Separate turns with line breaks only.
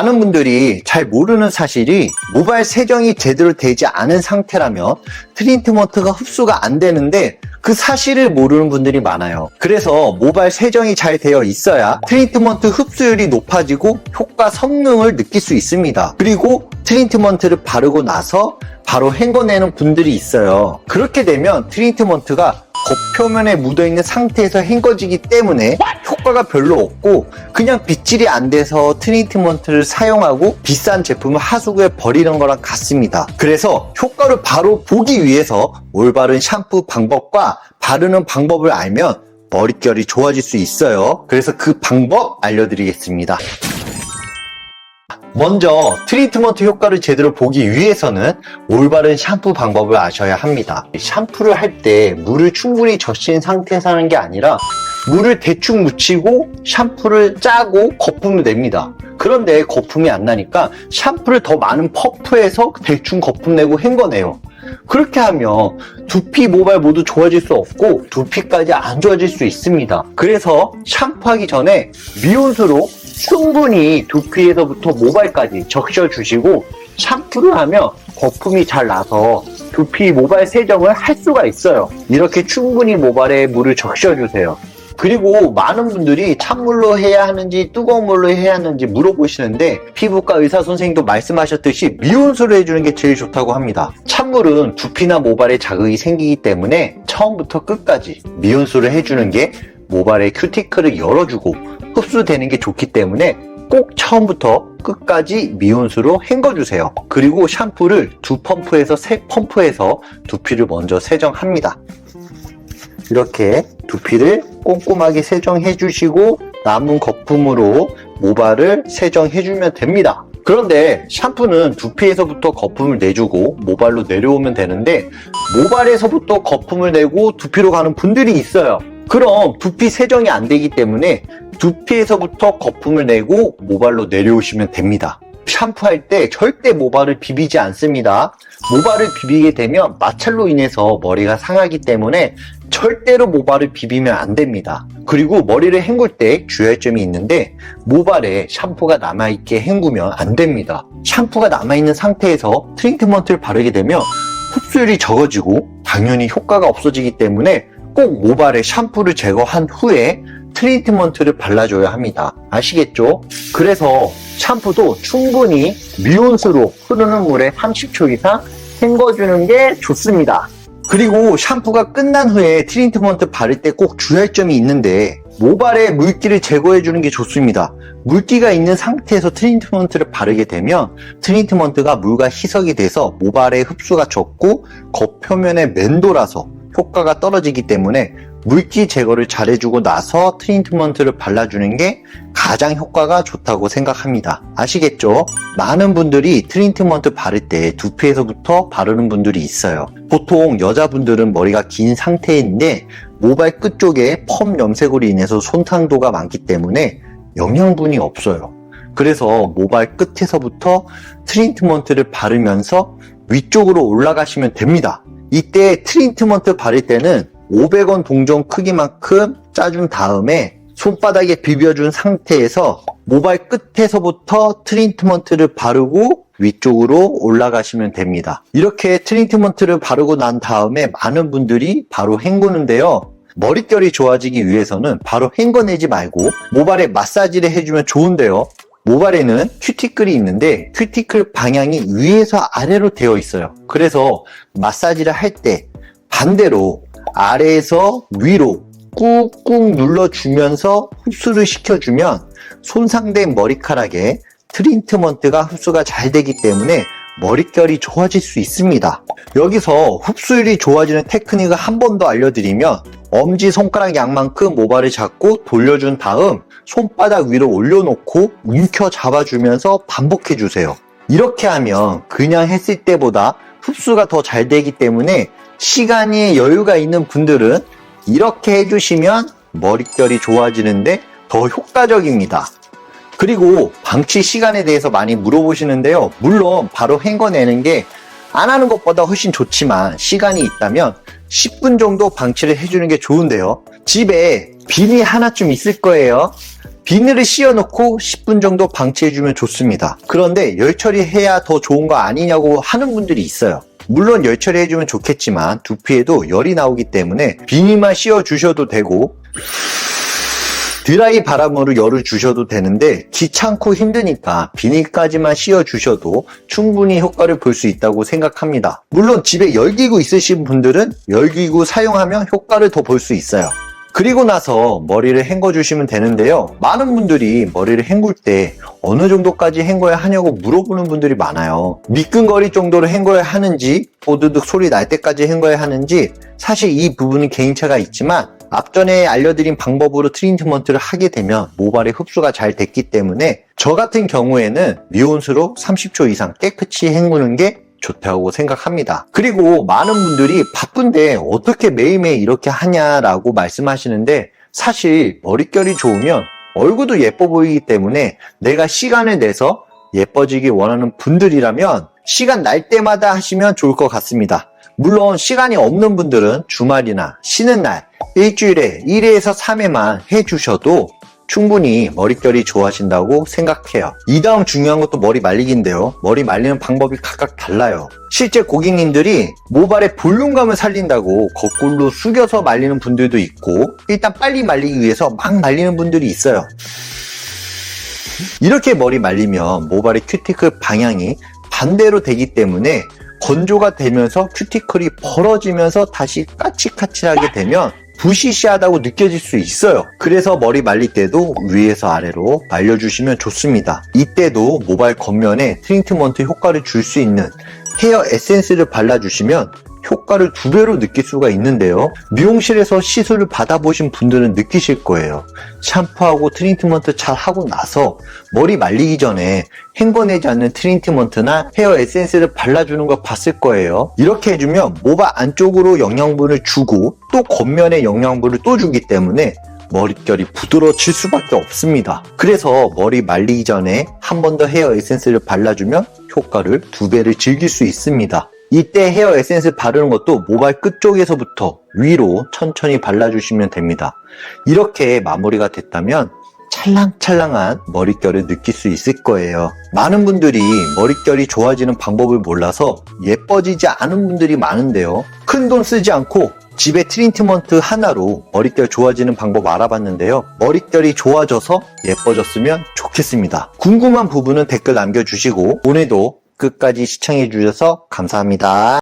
많은 분들이 잘 모르는 사실이 모발 세정이 제대로 되지 않은 상태라면 트리트먼트가 흡수가 안 되는데 그 사실을 모르는 분들이 많아요. 그래서 모발 세정이 잘 되어 있어야 트리트먼트 흡수율이 높아지고 효과 성능을 느낄 수 있습니다. 그리고 트리트먼트를 바르고 나서 바로 헹궈내는 분들이 있어요. 그렇게 되면 트리트먼트가 겉표면에 묻어있는 상태에서 헹궈지기 때문에 효과가 별로 없고 그냥 빗질이 안 돼서 트리트먼트를 사용하고 비싼 제품을 하수구에 버리는 거랑 같습니다. 그래서 효과를 바로 보기 위해서 올바른 샴푸 방법과 바르는 방법을 알면 머릿결이 좋아질 수 있어요. 그래서 그 방법 알려드리겠습니다. 먼저 트리트먼트 효과를 제대로 보기 위해서는 올바른 샴푸 방법을 아셔야 합니다. 샴푸를 할 때 물을 충분히 적신 상태에서 하는 게 아니라 물을 대충 묻히고 샴푸를 짜고 거품을 냅니다. 그런데 거품이 안 나니까 샴푸를 더 많은 퍼프해서 대충 거품 내고 헹궈내요. 그렇게 하면 두피 모발 모두 좋아질 수 없고 두피까지 안 좋아질 수 있습니다. 그래서 샴푸하기 전에 미온수로 충분히 두피에서부터 모발까지 적셔주시고 샴푸를 하면 거품이 잘 나서 두피 모발 세정을 할 수가 있어요. 이렇게 충분히 모발에 물을 적셔주세요. 그리고 많은 분들이 찬물로 해야 하는지 뜨거운 물로 해야 하는지 물어보시는데 피부과 의사 선생님도 말씀하셨듯이 미온수로 해주는 게 제일 좋다고 합니다. 찬물은 두피나 모발에 자극이 생기기 때문에 처음부터 끝까지 미온수를 해주는 게 모발의 큐티클을 열어주고 흡수되는 게 좋기 때문에 꼭 처음부터 끝까지 미온수로 헹궈주세요. 그리고 샴푸를 두 펌프에서 세 펌프에서 두피를 먼저 세정합니다. 이렇게 두피를 꼼꼼하게 세정해 주시고 남은 거품으로 모발을 세정해 주면 됩니다. 그런데 샴푸는 두피에서부터 거품을 내주고 모발로 내려오면 되는데 모발에서부터 거품을 내고 두피로 가는 분들이 있어요. 그럼 두피 세정이 안 되기 때문에 두피에서부터 거품을 내고 모발로 내려오시면 됩니다. 샴푸할 때 절대 모발을 비비지 않습니다. 모발을 비비게 되면 마찰로 인해서 머리가 상하기 때문에 절대로 모발을 비비면 안 됩니다. 그리고 머리를 헹굴 때 주의할 점이 있는데 모발에 샴푸가 남아있게 헹구면 안 됩니다. 샴푸가 남아있는 상태에서 트리트먼트를 바르게 되면 흡수율이 적어지고 당연히 효과가 없어지기 때문에 꼭 모발에 샴푸를 제거한 후에 트리트먼트를 발라줘야 합니다. 아시겠죠? 그래서 샴푸도 충분히 미온수로 흐르는 물에 30초 이상 헹궈주는 게 좋습니다. 그리고 샴푸가 끝난 후에 트리트먼트 바를 때 꼭 주의할 점이 있는데 모발에 물기를 제거해주는 게 좋습니다. 물기가 있는 상태에서 트리트먼트를 바르게 되면 트리트먼트가 물과 희석이 돼서 모발에 흡수가 적고 겉 표면에 맴돌아서 효과가 떨어지기 때문에 물기 제거를 잘해주고 나서 트리트먼트를 발라주는 게 가장 효과가 좋다고 생각합니다. 아시겠죠? 많은 분들이 트리트먼트 바를 때 두피에서부터 바르는 분들이 있어요. 보통 여자분들은 머리가 긴 상태인데 모발 끝쪽에 펌 염색으로 인해서 손상도가 많기 때문에 영양분이 없어요. 그래서 모발 끝에서부터 트리트먼트를 바르면서 위쪽으로 올라가시면 됩니다. 이때 트리트먼트 바를 때는 500원 동전 크기만큼 짜준 다음에 손바닥에 비벼준 상태에서 모발 끝에서부터 트리트먼트를 바르고 위쪽으로 올라가시면 됩니다. 이렇게 트리트먼트를 바르고 난 다음에 많은 분들이 바로 헹구는데요. 머릿결이 좋아지기 위해서는 바로 헹궈내지 말고 모발에 마사지를 해주면 좋은데요. 모발에는 큐티클이 있는데 큐티클 방향이 위에서 아래로 되어 있어요. 그래서 마사지를 할 때 반대로 아래에서 위로 꾹꾹 눌러주면서 흡수를 시켜주면 손상된 머리카락에 트리트먼트가 흡수가 잘 되기 때문에 머릿결이 좋아질 수 있습니다. 여기서 흡수율이 좋아지는 테크닉을 한 번 더 알려드리면 엄지 손가락 양만큼 모발을 잡고 돌려준 다음 손바닥 위로 올려놓고 움켜 잡아주면서 반복해주세요. 이렇게 하면 그냥 했을 때보다 흡수가 더 잘 되기 때문에 시간이 여유가 있는 분들은 이렇게 해주시면 머릿결이 좋아지는데 더 효과적입니다. 그리고 방치 시간에 대해서 많이 물어보시는데요. 물론 바로 헹궈내는 게 안 하는 것보다 훨씬 좋지만 시간이 있다면 10분 정도 방치를 해주는 게 좋은데요. 집에 비니 하나쯤 있을 거예요. 비늘을 씌워놓고 10분 정도 방치해주면 좋습니다. 그런데 열 처리해야 더 좋은 거 아니냐고 하는 분들이 있어요. 물론 열 처리해주면 좋겠지만 두피에도 열이 나오기 때문에 비닐만 씌워주셔도 되고 드라이 바람으로 열을 주셔도 되는데 귀찮고 힘드니까 비닐까지만 씌워주셔도 충분히 효과를 볼 수 있다고 생각합니다. 물론 집에 열기구 있으신 분들은 열기구 사용하면 효과를 더 볼 수 있어요. 그리고 나서 머리를 헹궈 주시면 되는데요. 많은 분들이 머리를 헹굴 때 어느 정도까지 헹궈야 하냐고 물어보는 분들이 많아요. 미끈거릴 정도로 헹궈야 하는지, 보드득 소리 날 때까지 헹궈야 하는지, 사실 이 부분은 개인차가 있지만, 앞전에 알려드린 방법으로 트리트먼트를 하게 되면 모발의 흡수가 잘 됐기 때문에 저 같은 경우에는 미온수로 30초 이상 깨끗이 헹구는 게 좋다고 생각합니다. 그리고 많은 분들이 바쁜데 어떻게 매일매일 이렇게 하냐라고 말씀하시는데 사실 머릿결이 좋으면 얼굴도 예뻐 보이기 때문에 내가 시간을 내서 예뻐지기 원하는 분들이라면 시간 날 때마다 하시면 좋을 것 같습니다. 물론 시간이 없는 분들은 주말이나 쉬는 날 일주일에 1회에서 3회만 해주셔도 충분히 머릿결이 좋아진다고 생각해요. 이 다음 중요한 것도 머리 말리기인데요. 머리 말리는 방법이 각각 달라요. 실제 고객님들이 모발의 볼륨감을 살린다고 거꾸로 숙여서 말리는 분들도 있고 일단 빨리 말리기 위해서 막 말리는 분들이 있어요. 이렇게 머리 말리면 모발의 큐티클 방향이 반대로 되기 때문에 건조가 되면서 큐티클이 벌어지면서 다시 까칠까칠하게 되면 부시시하다고 느껴질 수 있어요. 그래서 머리 말릴 때도 위에서 아래로 말려주시면 좋습니다. 이때도 모발 겉면에 트리트먼트 효과를 줄 수 있는 헤어 에센스를 발라주시면 효과를 두 배로 느낄 수가 있는데요. 미용실에서 시술을 받아보신 분들은 느끼실 거예요. 샴푸하고 트리트먼트 잘 하고 나서 머리 말리기 전에 헹궈내지 않는 트리트먼트나 헤어 에센스를 발라주는 거 봤을 거예요. 이렇게 해주면 모발 안쪽으로 영양분을 주고 또 겉면에 영양분을 또 주기 때문에 머릿결이 부드러워질 수밖에 없습니다. 그래서 머리 말리기 전에 한 번 더 헤어 에센스를 발라주면 효과를 두 배를 즐길 수 있습니다. 이때 헤어 에센스 바르는 것도 모발 끝쪽에서부터 위로 천천히 발라주시면 됩니다. 이렇게 마무리가 됐다면 찰랑찰랑한 머릿결을 느낄 수 있을 거예요. 많은 분들이 머릿결이 좋아지는 방법을 몰라서 예뻐지지 않은 분들이 많은데요. 큰 돈 쓰지 않고 집에 트리트먼트 하나로 머릿결 좋아지는 방법 알아봤는데요. 머릿결이 좋아져서 예뻐졌으면 좋겠습니다. 궁금한 부분은 댓글 남겨주시고 오늘도 끝까지 시청해 주셔서 감사합니다.